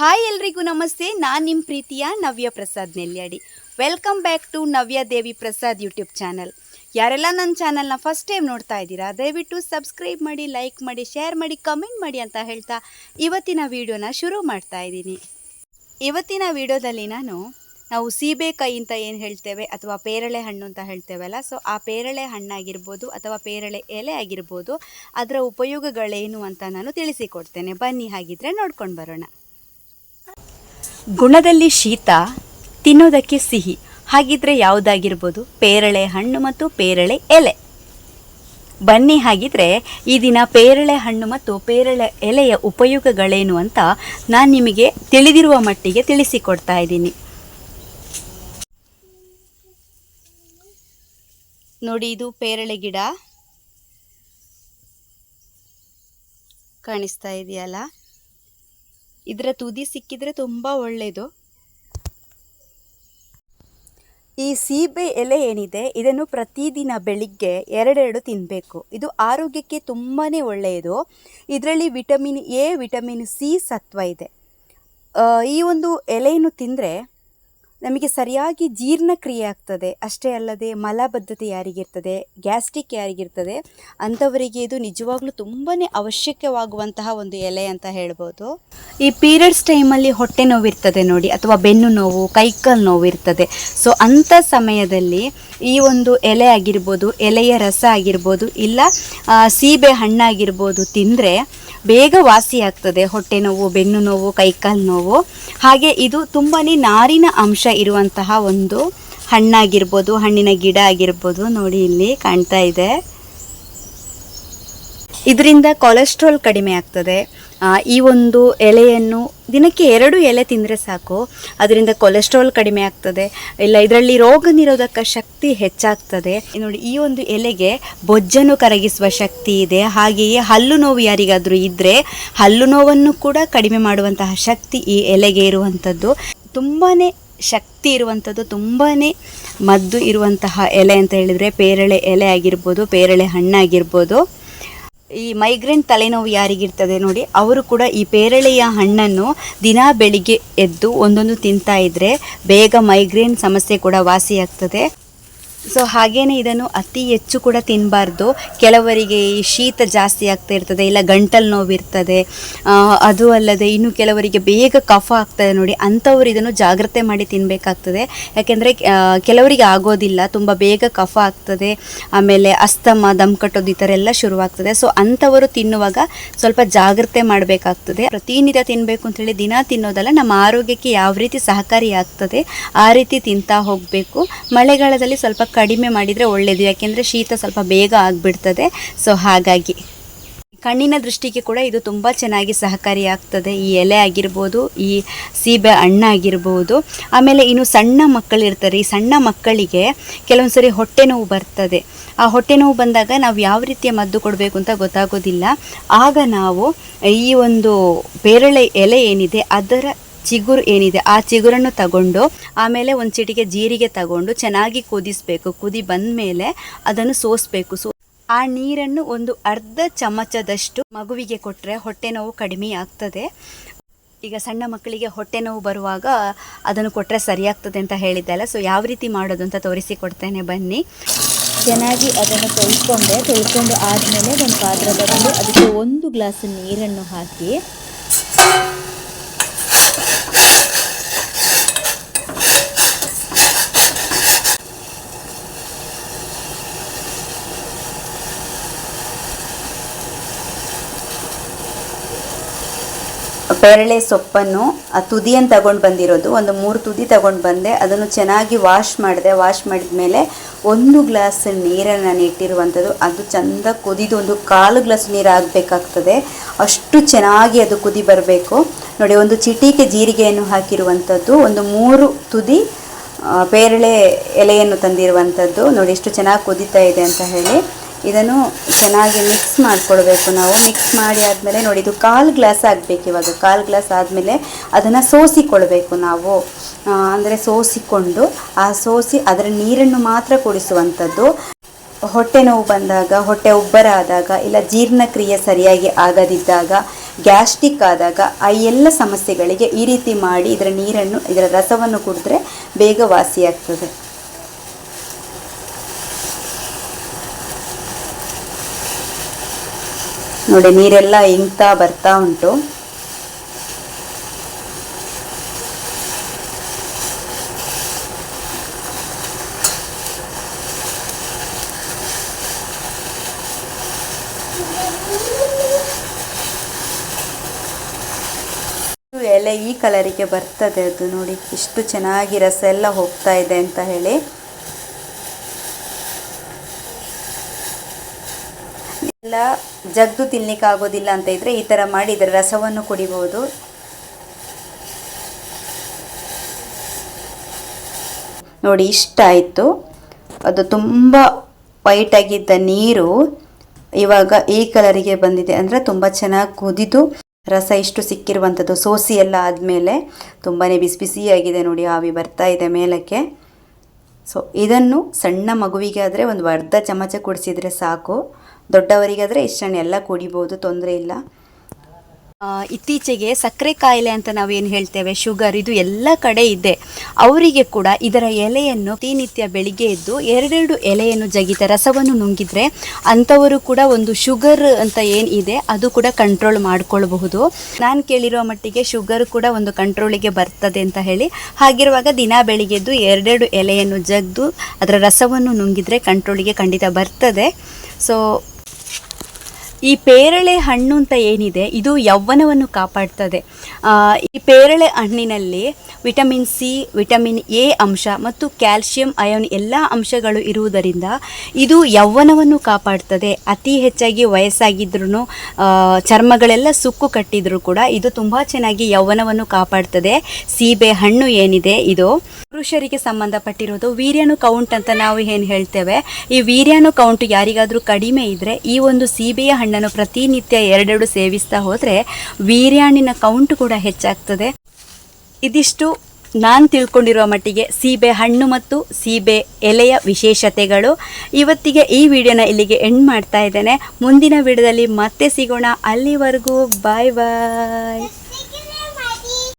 Hi ಎಲ್ರಿಗೂ ನಮಸ್ತೆ. ನಾನು ನಿಮ್ಮ ಪ್ರೀತಿಯ Navya Prasad Nelyadi. Welcome back to Navya Devi Prasad YouTube channel ಯಾರೆಲ್ಲ ನನ್ನ ಚಾನಲ್ನ ಫಸ್ಟ್ ಟೈಮ್ ನೋಡ್ತಾ ಇದ್ದೀರಾ, ದಯವಿಟ್ಟು ಸಬ್ಸ್ಕ್ರೈಬ್ ಮಾಡಿ ಲೈಕ್ ಮಾಡಿ ಶೇರ್ ಮಾಡಿ ಕಮೆಂಟ್ ಮಾಡಿ ಅಂತ ಹೇಳ್ತಾ ಇವತ್ತಿನ ವಿಡಿಯೋನ ಶುರು ಮಾಡ್ತಾ ಇದ್ದೀನಿ. ಇವತ್ತಿನ ವಿಡಿಯೋದಲ್ಲಿ ನಾನು, ನಾವು ಸೀಬೆಕಾಯಿ ಅಂತ ಏನು ಹೇಳ್ತೇವೆ ಅಥವಾ ಪೇರಳೆ ಹಣ್ಣು ಅಂತ ಹೇಳ್ತೇವಲ್ಲ ಸೊ ಆ ಪೇರಳೆ ಹಣ್ಣಾಗಿರ್ಬೋದು ಅಥವಾ ಪೇರಳೆ ಎಲೆ ಆಗಿರ್ಬೋದು, ಅದರ ಉಪಯೋಗಗಳೇನು ಅಂತ ನಾನು ತಿಳಿಸಿಕೊಡ್ತೇನೆ. ಬನ್ನಿ ಹಾಗಿದ್ರೆ ನೋಡ್ಕೊಂಡು ಬರೋಣ. ಗುಣದಲ್ಲಿ ಶೀತ, ತಿನ್ನೋದಕ್ಕೆ ಸಿಹಿ, ಹಾಗಿದ್ರೆ ಯಾವುದಾಗಿರ್ಬೋದು? ಪೇರಳೆ ಹಣ್ಣು ಮತ್ತು ಪೇರಳೆ ಎಲೆ. ಬನ್ನಿ ಹಾಗಿದ್ರೆ ಈ ದಿನ ಪೇರಳೆ ಹಣ್ಣು ಮತ್ತು ಪೇರಳೆ ಎಲೆಯ ಉಪಯೋಗಗಳೇನು ಅಂತ ನಾನು ನಿಮಗೆ ತಿಳಿದಿರುವ ಮಟ್ಟಿಗೆ ತಿಳಿಸಿಕೊಡ್ತಾ ಇದ್ದೀನಿ. ನೋಡಿ, ಇದು ಪೇರಳೆ ಗಿಡ. ಕಾಣಿಸ್ತಾ ಇದೆಯಲ್ಲ? ಇದರ ತುದಿ ಸಿಕ್ಕಿದ್ರೆ ತುಂಬ ಒಳ್ಳೆಯದು ಈ ಸೀಬೆ ಎಲೆ ಏನಿದೆ, ಇದನ್ನು ಪ್ರತಿದಿನ ಬೆಳಿಗ್ಗೆ ಎರಡೆರಡು ತಿನ್ನಬೇಕು ಇದು ಆರೋಗ್ಯಕ್ಕೆ ತುಂಬಾ ಒಳ್ಳೆಯದು. ಇದರಲ್ಲಿ ವಿಟಮಿನ್ ಎ, ವಿಟಮಿನ್ ಸಿ ಸತ್ವ ಇದೆ. ಈ ಒಂದು ಎಲೆಯನ್ನು ತಿಂದರೆ ನಮಗೆ ಸರಿಯಾಗಿ ಜೀರ್ಣಕ್ರಿಯೆ ಆಗ್ತದೆ. ಅಷ್ಟೇ ಅಲ್ಲದೆ ಮಲಬದ್ಧತೆ ಯಾರಿಗಿರ್ತದೆ? ಗ್ಯಾಸ್ಟ್ರಿಕ್ ಯಾರಿಗಿರ್ತದೆ? ಅಂಥವರಿಗೆ ಇದು ನಿಜವಾಗ್ಲೂ ತುಂಬಾ ಅವಶ್ಯಕವಾಗುವಂತಹ ಒಂದು ಎಲೆ ಅಂತ ಹೇಳ್ಬೋದು. ಈ ಪೀರಿಯಡ್ಸ್ ಟೈಮಲ್ಲಿ ಹೊಟ್ಟೆ ನೋವು ಇರ್ತದೆ ನೋಡಿ, ಅಥವಾ ಬೆನ್ನು ನೋವು, ಕೈಕಾಲು ನೋವು ಇರ್ತದೆ ಸೊ ಅಂಥ ಸಮಯದಲ್ಲಿ ಈ ಒಂದು ಎಲೆ ಆಗಿರ್ಬೋದು, ಎಲೆಯ ರಸ ಆಗಿರ್ಬೋದು, ಇಲ್ಲ ಸೀಬೆ ಹಣ್ಣಾಗಿರ್ಬೋದು ತಿಂದರೆ ಬೇಗ ವಾಸಿ ಆಗ್ತದೆ ಹೊಟ್ಟೆ ನೋವು, ಬೆನ್ನು ನೋವು, ಕೈಕಾಲು ನೋವು. ಹಾಗೆ ಇದು ತುಂಬಾ ನಾರಿನ ಅಂಶ ಇರುವಂತಹ ಒಂದು ಹಣ್ಣಾಗಿರ್ಬೋದು, ಹಣ್ಣಿನ ಗಿಡ ಆಗಿರ್ಬೋದು ನೋಡಿ ಇಲ್ಲಿ ಕಾಣ್ತಾ ಇದೆ. ಇದರಿಂದ ಕೊಲೆಸ್ಟ್ರಾಲ್ ಕಡಿಮೆ ಆಗ್ತದೆ. ಈ ಒಂದು ಎಲೆಯನ್ನು ದಿನಕ್ಕೆ ಎರಡು ಎಲೆ ತಿಂದರೆ ಸಾಕು. ಅದರಿಂದ ಕೊಲೆಸ್ಟ್ರಾಲ್ ಕಡಿಮೆ ಆಗ್ತದೆ. ಇಲ್ಲ, ಇದರಲ್ಲಿ ರೋಗ ನಿರೋಧಕ ಶಕ್ತಿ ಹೆಚ್ಚಾಗ್ತದೆ. ನೋಡಿ, ಈ ಒಂದು ಎಲೆಗೆ ಬೊಜ್ಜನ್ನು ಕರಗಿಸುವ ಶಕ್ತಿ ಇದೆ. ಹಾಗೆಯೇ ಹಲ್ಲು ನೋವು ಯಾರಿಗಾದರೂ ಇದ್ದರೆ ಹಲ್ಲು ನೋವನ್ನು ಕೂಡ ಕಡಿಮೆ ಮಾಡುವಂತಹ ಶಕ್ತಿ ಈ ಎಲೆಗೆ ಇರುವಂಥದ್ದು. ತುಂಬಾ ಶಕ್ತಿ ಇರುವಂಥದ್ದು ತುಂಬಾ ಮದ್ದು ಇರುವಂತಹ ಎಲೆ ಅಂತ ಹೇಳಿದರೆ, ಪೇರಳೆ ಎಲೆ ಆಗಿರ್ಬೋದು, ಪೇರಳೆ ಹಣ್ಣಾಗಿರ್ಬೋದು. ಈ ಮೈಗ್ರೇನ್ ತಲೆನೋವು ಯಾರಿಗಿರ್ತದೆ ನೋಡಿ, ಅವರು ಕೂಡ ಈ ಪೇರಳೆಯ ಹಣ್ಣನ್ನು ದಿನಾ ಬೆಳಿಗ್ಗೆ ಎದ್ದು ಒಂದೊಂದು ತಿಂತಾ ಇದ್ರೆ ಬೇಗ ಮೈಗ್ರೇನ್ ಸಮಸ್ಯೆ ಕೂಡ ವಾಸಿಯಾಗ್ತದೆ. ಸೊ ಹಾಗೇನೆ ಇದನ್ನು ಅತಿ ಹೆಚ್ಚು ಕೂಡ ತಿನ್ನಬಾರ್ದು ಕೆಲವರಿಗೆ ಈ ಶೀತ ಜಾಸ್ತಿ ಆಗ್ತಾ ಇರ್ತದೆ, ಇಲ್ಲ ಗಂಟಲು ನೋವಿರ್ತದೆ. ಅದು ಅಲ್ಲದೆ ಇನ್ನು ಕೆಲವರಿಗೆ ಬೇಗ ಕಫ ಆಗ್ತದೆ ನೋಡಿ, ಅಂಥವ್ರು ಇದನ್ನು ಜಾಗ್ರತೆ ಮಾಡಿ ತಿನ್ನಬೇಕಾಗ್ತದೆ ಯಾಕೆಂದರೆ ಕೆಲವರಿಗೆ ಆಗೋದಿಲ್ಲ, ತುಂಬ ಬೇಗ ಕಫ ಆಗ್ತದೆ, ಆಮೇಲೆ ಅಸ್ತಮ, ದಮ್ ಕಟ್ಟೋದು ಈ ಥರ ಎಲ್ಲ ಶುರುವಾಗ್ತದೆ. ಸೊ ಅಂಥವರು ತಿನ್ನುವಾಗ ಸ್ವಲ್ಪ ಜಾಗ್ರತೆ ಮಾಡಬೇಕಾಗ್ತದೆ. ಪ್ರತಿನಿತ್ಯ ತಿನ್ನಬೇಕು ಅಂತೇಳಿ ದಿನ ತಿನ್ನೋದಲ್ಲ, ನಮ್ಮ ಆರೋಗ್ಯಕ್ಕೆ ಯಾವ ರೀತಿ ಸಹಕಾರಿಯಾಗ್ತದೆ ಆ ರೀತಿ ತಿಂತಾ ಹೋಗಬೇಕು. ಮಳೆಗಾಲದಲ್ಲಿ ಸ್ವಲ್ಪ ಕಡಿಮೆ ಮಾಡಿದರೆ ಒಳ್ಳೆಯದು ಯಾಕೆಂದರೆ ಶೀತ ಸ್ವಲ್ಪ ಬೇಗ ಆಗಿಬಿಡ್ತದೆ. ಸೊ ಹಾಗಾಗಿ ಕಣ್ಣಿನ ದೃಷ್ಟಿಗೆ ಕೂಡ ಇದು ತುಂಬ ಚೆನ್ನಾಗಿ ಸಹಕಾರಿಯಾಗ್ತದೆ. ಈ ಎಲೆ ಆಗಿರ್ಬೋದು, ಈ ಸೀಬೆ ಹಣ್ಣಾಗಿರ್ಬೋದು ಆಮೇಲೆ ಇನ್ನು ಸಣ್ಣ ಮಕ್ಕಳಿರ್ತಾರೆ ಈ ಸಣ್ಣ ಮಕ್ಕಳಿಗೆ ಕೆಲವೊಂದು ಸರಿ ಹೊಟ್ಟೆ ನೋವು ಬರ್ತದೆ. ಆ ಹೊಟ್ಟೆ ನೋವು ಬಂದಾಗ ನಾವು ಯಾವ ರೀತಿಯ ಮದ್ದು ಕೊಡಬೇಕು ಅಂತ ಗೊತ್ತಾಗೋದಿಲ್ಲ. ಆಗ ನಾವು ಈ ಒಂದು ಪೇರಳೆ ಎಲೆ ಏನಿದೆ ಅದರ ಚಿಗುರು ಏನಿದೆ ಆ ಚಿಗುರನ್ನು ತಗೊಂಡು ಆಮೇಲೆ ಒಂದು ಚಿಟಿಗೆ ಜೀರಿಗೆ ತಗೊಂಡು ಚೆನ್ನಾಗಿ ಕುದಿಸ್ಬೇಕು. ಕುದಿ ಬಂದ ಮೇಲೆ ಅದನ್ನು ಸೋಸಬೇಕು. ಸೋ ಆ ನೀರನ್ನು ಒಂದು ಅರ್ಧ ಚಮಚದಷ್ಟು ಮಗುವಿಗೆ ಕೊಟ್ಟರೆ ಹೊಟ್ಟೆ ನೋವು ಕಡಿಮೆ ಆಗ್ತದೆ. ಈಗ ಸಣ್ಣ ಮಕ್ಕಳಿಗೆ ಹೊಟ್ಟೆ ನೋವು ಬರುವಾಗ ಅದನ್ನು ಕೊಟ್ಟರೆ ಸರಿಯಾಗ್ತದೆ ಅಂತ ಹೇಳಿದ್ದಲ್ಲ. ಸೊ ಯಾವ ರೀತಿ ಮಾಡೋದು ಅಂತ ತೋರಿಸಿಕೊಡ್ತೇನೆ ಬನ್ನಿ. ಚೆನ್ನಾಗಿ ಅದನ್ನು ತೊಳ್ಕೊಂಡೆ. ತೊಳ್ಕೊಂಡು ಆದಮೇಲೆ ಒಂದು ಪಾತ್ರೆದಲ್ಲಿ ಅದಕ್ಕೆ ಒಂದು ಗ್ಲಾಸ್ ನೀರನ್ನು ಹಾಕಿ ಪೇರಳೆ ಸೊಪ್ಪನ್ನು ಆ ತುದಿಯನ್ನು ತಗೊಂಡು ಬಂದಿರೋದು. ಒಂದು ಮೂರು ತುದಿ ತಗೊಂಡು ಬಂದೆ. ಅದನ್ನು ಚೆನ್ನಾಗಿ ವಾಶ್ ಮಾಡಿದೆ. ವಾಶ್ ಮಾಡಿದ ಮೇಲೆ ಒಂದು ಗ್ಲಾಸ್ ನೀರನ್ನು ನಾನು ಇಟ್ಟಿರುವಂಥದ್ದು ಅದು ಚೆಂದ ಕುದಿದು ಒಂದು ಕಾಲು ಗ್ಲಾಸ್ ನೀರು ಆಗಬೇಕಾಗ್ತದೆ. ಅಷ್ಟು ಚೆನ್ನಾಗಿ ಅದು ಕುದಿ ಬರಬೇಕು. ನೋಡಿ, ಒಂದು ಚಿಟಿಕೆ ಜೀರಿಗೆಯನ್ನು ಹಾಕಿರುವಂಥದ್ದು. ಒಂದು ಮೂರು ತುದಿ ಪೇರಳೆ ಎಲೆಯನ್ನು ತಂದಿರುವಂಥದ್ದು. ನೋಡಿ, ಎಷ್ಟು ಚೆನ್ನಾಗಿ ಕುದೀತಾ ಇದೆ ಅಂತ ಹೇಳಿ. ಇದನ್ನು ಚೆನ್ನಾಗಿ ಮಿಕ್ಸ್ ಮಾಡಿಕೊಳ್ಬೇಕು ನಾವು. ಮಿಕ್ಸ್ ಮಾಡಿ ಆದಮೇಲೆ ನೋಡಿ, ಇದು ಕಾಲು ಗ್ಲಾಸ್ ಆಗಬೇಕು ಇವಾಗ. ಕಾಲು ಗ್ಲಾಸ್ ಆದಮೇಲೆ ಅದನ್ನು ಸೋಸಿಕೊಳ್ಬೇಕು ನಾವು. ಅಂದರೆ ಸೋಸಿಕೊಂಡು, ಆ ಸೋಸಿ ಅದರ ನೀರನ್ನು ಮಾತ್ರ ಕುಡಿಸುವಂಥದ್ದು. ಹೊಟ್ಟೆ ನೋವು ಬಂದಾಗ, ಹೊಟ್ಟೆ ಉಬ್ಬರ ಆದಾಗ ಇಲ್ಲ ಜೀರ್ಣಕ್ರಿಯೆ ಸರಿಯಾಗಿ ಆಗದಿದ್ದಾಗ, ಗ್ಯಾಸ್ಟ್ರಿಕ್ ಆದಾಗ, ಆ ಎಲ್ಲ ಸಮಸ್ಯೆಗಳಿಗೆ ಈ ರೀತಿ ಮಾಡಿ ಇದರ ನೀರನ್ನು, ಇದರ ರಸವನ್ನು ಕುಡಿದ್ರೆ ಬೇಗ ವಾಸಿಯಾಗ್ತದೆ. ನೋಡಿ, ನೀರೆಲ್ಲ ಇಂಗ್ತಾ ಬರ್ತಾ ಉಂಟು. ಎಲೆ ಈ ಕಲರಿಗೆ ಬರ್ತದೆ ಅದು ನೋಡಿ. ಇಷ್ಟು ಚೆನ್ನಾಗಿ ರಸ ಎಲ್ಲ ಹೋಗ್ತಾ ಇದೆ ಅಂತ ಹೇಳಿ. ಎಲ್ಲ ಜಗ್ದು ತಿನ್ಲಿಕ್ಕೆ ಆಗೋದಿಲ್ಲ ಅಂತ ಇದ್ರೆ ಈ ತರ ಮಾಡಿ ಇದರ ರಸವನ್ನು ಕುಡಿಬಹುದು ನೋಡಿ, ಇಷ್ಟ ಆಯಿತು. ಅದು ತುಂಬ ವೈಟ್ ಆಗಿದ್ದ ನೀರು ಇವಾಗ ಈ ಕಲರಿಗೆ ಬಂದಿದೆ. ಅಂದರೆ ತುಂಬ ಚೆನ್ನಾಗಿ ಕುದಿದು ರಸ ಇಷ್ಟು ಸಿಕ್ಕಿರುವಂಥದ್ದು ಸೋಸಿ ಎಲ್ಲ ಆದಮೇಲೆ ತುಂಬಾ ಬಿಸಿ ಬಿಸಿಯಾಗಿದೆ ನೋಡಿ, ಆವಿ ಬರ್ತಾ ಇದೆ ಮೇಲಕ್ಕೆ. ಸೊ ಇದನ್ನು ಸಣ್ಣ ಮಗುವಿಗೆ ಆದರೆ ಒಂದು ಅರ್ಧ ಚಮಚ ಕುಡಿಸಿದರೆ ಸಾಕು. ದೊಡ್ಡವರಿಗಾದರೆ ಇಷ್ಟನ್ನು ಎಲ್ಲ ಕುಡಿಬೋದು, ತೊಂದರೆ ಇಲ್ಲ. ಇತ್ತೀಚೆಗೆ ಸಕ್ಕರೆ ಕಾಯಿಲೆ ಅಂತ ನಾವೇನು ಹೇಳ್ತೇವೆ, ಶುಗರ್ ಇದು ಎಲ್ಲ ಕಡೆ ಇದೆ. ಅವರಿಗೆ ಕೂಡ ಇದರ ಎಲೆಯನ್ನು ಪ್ರತಿನಿತ್ಯ ಬೆಳಿಗ್ಗೆ ಎದ್ದು ಎರಡೆರಡು ಎಲೆಯನ್ನು ಜಗಿತ, ರಸವನ್ನು ನುಂಗಿದರೆ ಅಂಥವರು ಕೂಡ ಒಂದು ಶುಗರ್ ಅಂತ ಏನು ಇದೆ, ಅದು ಕೂಡ ಕಂಟ್ರೋಲ್ ಮಾಡ್ಕೊಳ್ಬಹುದು. ನಾನು ಕೇಳಿರೋ ಮಟ್ಟಿಗೆ ಶುಗರ್ ಕೂಡ ಒಂದು ಕಂಟ್ರೋಲಿಗೆ ಬರ್ತದೆ ಅಂತ ಹೇಳಿ, ಹಾಗಿರುವಾಗ ದಿನ ಬೆಳಿಗ್ಗೆ ಎದ್ದು ಎರಡೆರಡು ಎಲೆಯನ್ನು ಜಗ್ದು, ಅದರ ರಸವನ್ನು ನುಂಗಿದ್ರೆ ಕಂಟ್ರೋಲಿಗೆ ಖಂಡಿತ ಬರ್ತದೆ. ಸೊ ಈ ಪೇರಳೆ ಹಣ್ಣು ಅಂತ ಏನಿದೆ, ಇದು ಯೌವನವನ್ನು ಕಾಪಾಡ್ತದೆ. ಈ ಪೇರಳೆ ಹಣ್ಣಿನಲ್ಲಿ ವಿಟಮಿನ್ ಸಿ, ವಿಟಮಿನ್ ಎ ಅಂಶ ಮತ್ತು ಕ್ಯಾಲ್ಶಿಯಂ, ಅಯೋನ್ ಎಲ್ಲ ಅಂಶಗಳು ಇರುವುದರಿಂದ ಇದು ಯೌವನವನ್ನು ಕಾಪಾಡ್ತದೆ. ಅತಿ ಹೆಚ್ಚಾಗಿ ವಯಸ್ಸಾಗಿದ್ರೂ ಚರ್ಮಗಳೆಲ್ಲ ಸುಕ್ಕು ಕಟ್ಟಿದರೂ ಕೂಡ ಇದು ತುಂಬ ಚೆನ್ನಾಗಿ ಯೌವನವನ್ನು ಕಾಪಾಡ್ತದೆ. ಸೀಬೆ ಹಣ್ಣು ಏನಿದೆ, ಇದು ಪುರುಷರಿಗೆ ಸಂಬಂಧಪಟ್ಟಿರೋದು ವೀರ್ಯಾಣು ಕೌಂಟ್ ಅಂತ ನಾವು ಏನು ಹೇಳ್ತೇವೆ? ಈ ವೀರ್ಯಾಣು ಕೌಂಟ್ ಯಾರಿಗಾದರೂ ಕಡಿಮೆ ಇದ್ದರೆ ಈ ಒಂದು ಸೀಬೆಯ ಹಣ್ಣನ್ನು ಪ್ರತಿನಿತ್ಯ ಎರಡೆರಡು ಸೇವಿಸ್ತಾ ಹೋದರೆ ವೀರ್ಯಾಣಿನ ಕೌಂಟ್ ಕೂಡ ಹೆಚ್ಚಾಗ್ತದೆ. ಇದಿಷ್ಟು ನಾನು ತಿಳ್ಕೊಂಡಿರುವ ಮಟ್ಟಿಗೆ ಸೀಬೆ ಹಣ್ಣು ಮತ್ತು ಸೀಬೆ ಎಲೆಯ ವಿಶೇಷತೆಗಳು. ಇವತ್ತಿಗೆ ಈ ವಿಡಿಯೋನ ಇಲ್ಲಿಗೆ ಎಂಡ್ ಮಾಡ್ತಾ ಇದ್ದೇನೆ. ಮುಂದಿನ ವಿಡಿಯೋದಲ್ಲಿ ಮತ್ತೆ ಸಿಗೋಣ. ಅಲ್ಲಿವರೆಗೂ ಬಾಯ್ ಬಾಯ್